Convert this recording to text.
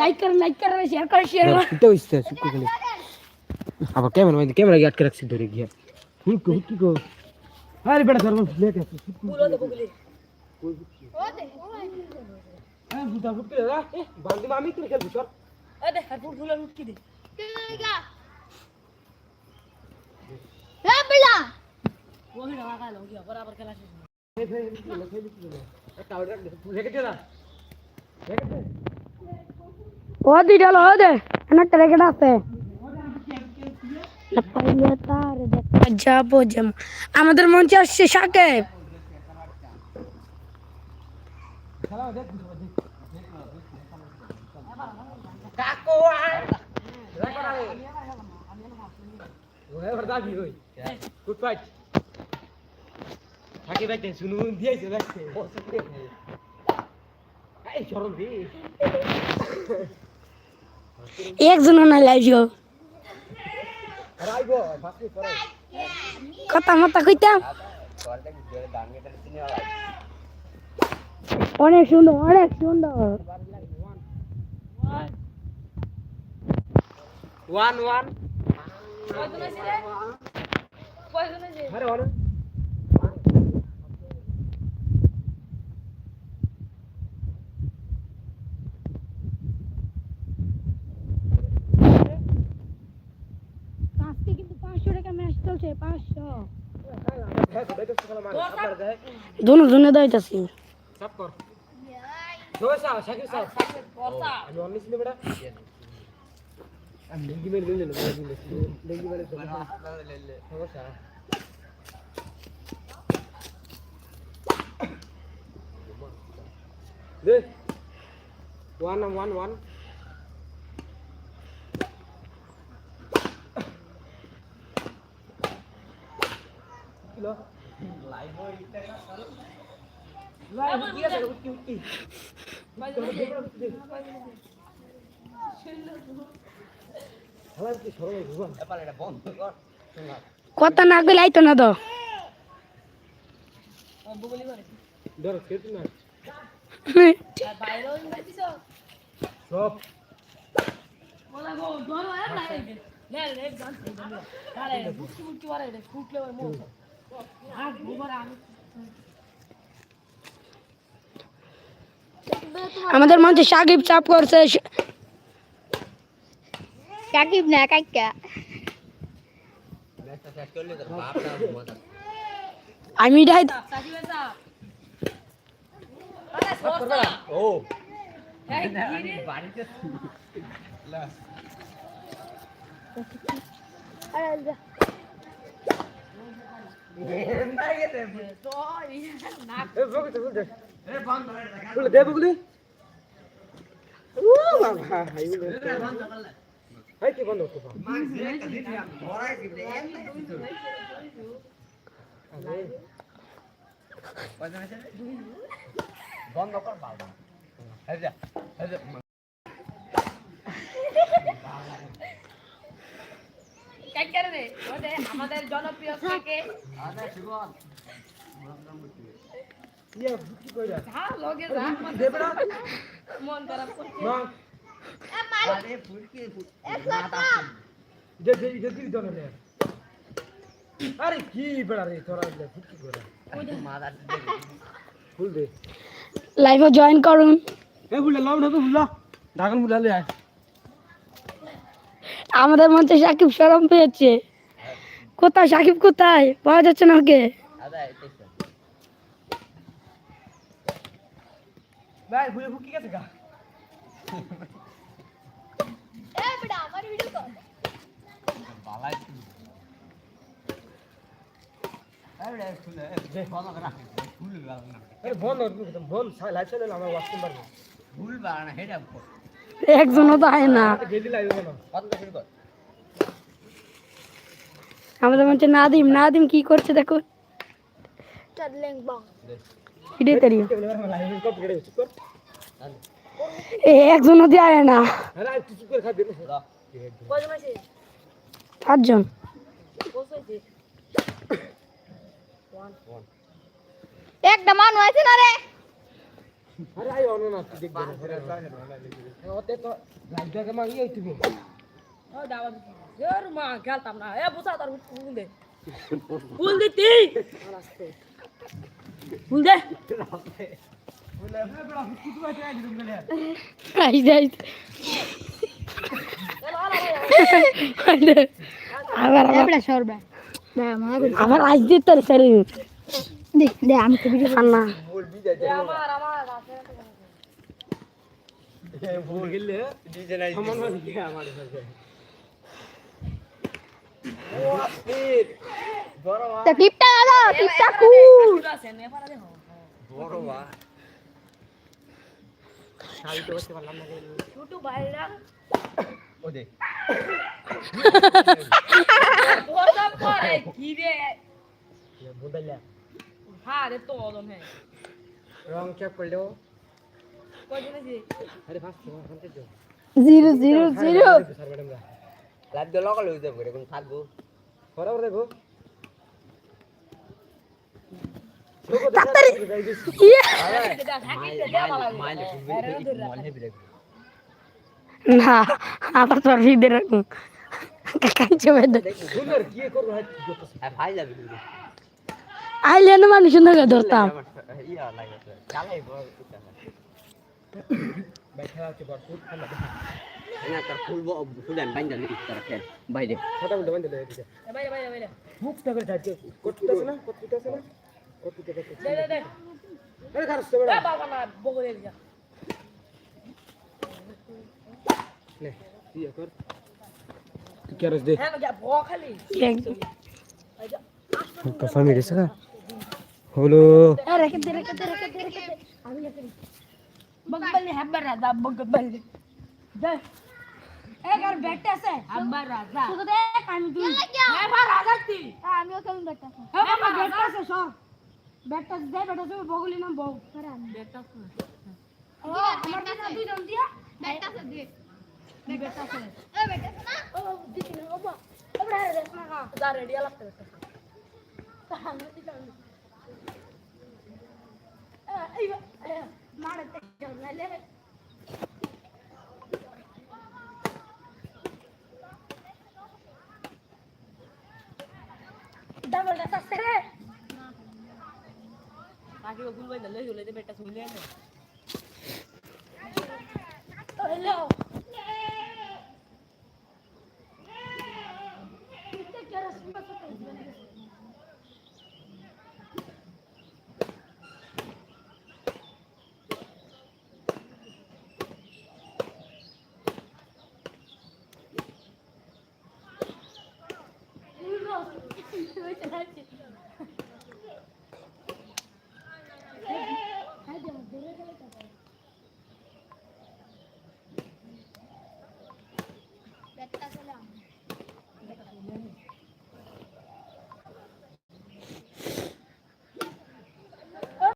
Like করেন like করেন share করেন শেয়ার করেন ফুলটা হইছে শুকু খালি আবার ক্যামেরা মানে ক্যামেরা আটকে রাখছি ধরে গিয়া ফুল কো কি কো আরে বেটা ধর্ম লেট আছে ফুল ওদে বগলি ওদে হ্যাঁ ফুটা ফুট করে রা এ বালদি মামি করে খেলবি চল এ দে আর ফুল ফুল উঠকি দে ও ভিড় লাগা লো গিয়া বরাবর খেলা শেষ একটা অর্ডার রেখে দে না রেখে দে ও দিডাল ও দে আছে। যাব যেমন। আমাদের মঞ্চে আসছে সাকেব। কাকো রেখে দে ওহে ভরদা কি হই গুড ফাইট থাকি বাইতে শুনু দিয়েছে দেখতে এই চরম দি একজন না পরে কথা মতো কইতাম। অনেক সুন্দর অনেক সুন্দর। ওয়ান ওয়ান আরে ওয়ান আজকে কিন্তু পাঁচশো টাকা ম্যাচ চলছে পাঁচশো দুনো দুনে দাইতাছি সব কর সাও শাকির সাও আমি অন্য ছিল বেটা আমি লেঙ্গি মেরে লেলে লেঙ্গি মেরে সমস্যা দে। One one one. কিলো কথা না কইলে আইতো না তো। ধর খেতে না সব আমাদের মঞ্চে সাকিব চাপ করছে। সাকিব না কাকা আমি ডাই ও। বন্ধ করে হাই বন্ধ করলে হাই কি বন্ধ করতে বন্ধ কর বাবা এই যা এই যা আমাদের জনপ্রিয় থাকে। মন খারাপ আরে কি বেড়া রে তোরা ফুটকি করে ফুল দে। লাইভে জয়েন করুন। এ বুলা না তো বুলা ঢাকান বুলা আয়। আমাদের মঞ্চে সাকিব সরম পেয়েছে কোথায় সাকিব কোথায় পাওয়া যাচ্ছে না ওকে বন্ধ বন্ধ আমার ওয়াচ করতে পারব একজনও তো আয় না। আমাদের মনে হচ্ছে নাদিম নাদিম কি করছে দেখো। একজনও দিয়ে না। পাঁচজন। একটা মানুষ আছে না রে? আরে আই অন না তুই দেখবি ওতে তো লাইট দেখে মাগি এই তুমি ও দাবা এর মা খেলতাম না। এ বুঝা তার ফুল দে। ফুল দিতি ফুল দে। আবার আবার। সরবে না মা আবার। আইস দিতে স্যার দে দে আমি তো ভিডিও না আমার আমার আছে ভুল গেলে ডিজে নাই সমান আমার সাথে ও আপনি বড় বা তা টিপটা দাও টিপটা কুল আছে নে পারা দেখো বড় বা শাড়ি তো বসতে পারলাম না ছোট ভাইরা। ও দেখ ওটা পরে কি রে বুদাইলা হ্যাঁ রে তো ওদম হে রং চেক করল কই জি আরে ফাস্ট ফাস্ট তো zero zero zero sir madam রা লাইভ দিয়ে লগাল হয়ে যাবে এখন থাকব বরাবর দেখো তাড়াতাড়ি ইয়ে মনে না আবার তোর রাখুন কি করব ভাই যাবে আইলে না মানুষ সুন্দর ধরতাম। ইয়া লাগে চালাই ভাই খেলা। হচ্ছে বড় হলো রেখে দে রেখে দে রেখে দে রেখে দে আমি রেখে দিই বগলে হাব্বার রাজা বগলে দে এগার ব্যাটটা আছে হাব্বার রাজা শুধু দেখ আমি তুই এ বা রাজা তুই আমিও খেলুন ব্যাটটা আছে হ্যাঁ, হ্যাঁ বাবা, ব্যাটটা আছে সব ব্যাটটা দে ব্যাটটা আছে বগলি না বউ করে আমি বেটা কো ও আমার দিনা দুই জন দিয়া বেটা সে দে ব্যাটটা আছে এ বেটা না ও দিছি না ওবা ওবড়া রে না হ্যাঁ যা রেডি লাগতে আমি দিলাম এই মারে তে নালে ডাবল ডাটা আছে রে বাকি ও গুল বাইন্দা লই হলে দে বেটা gracias.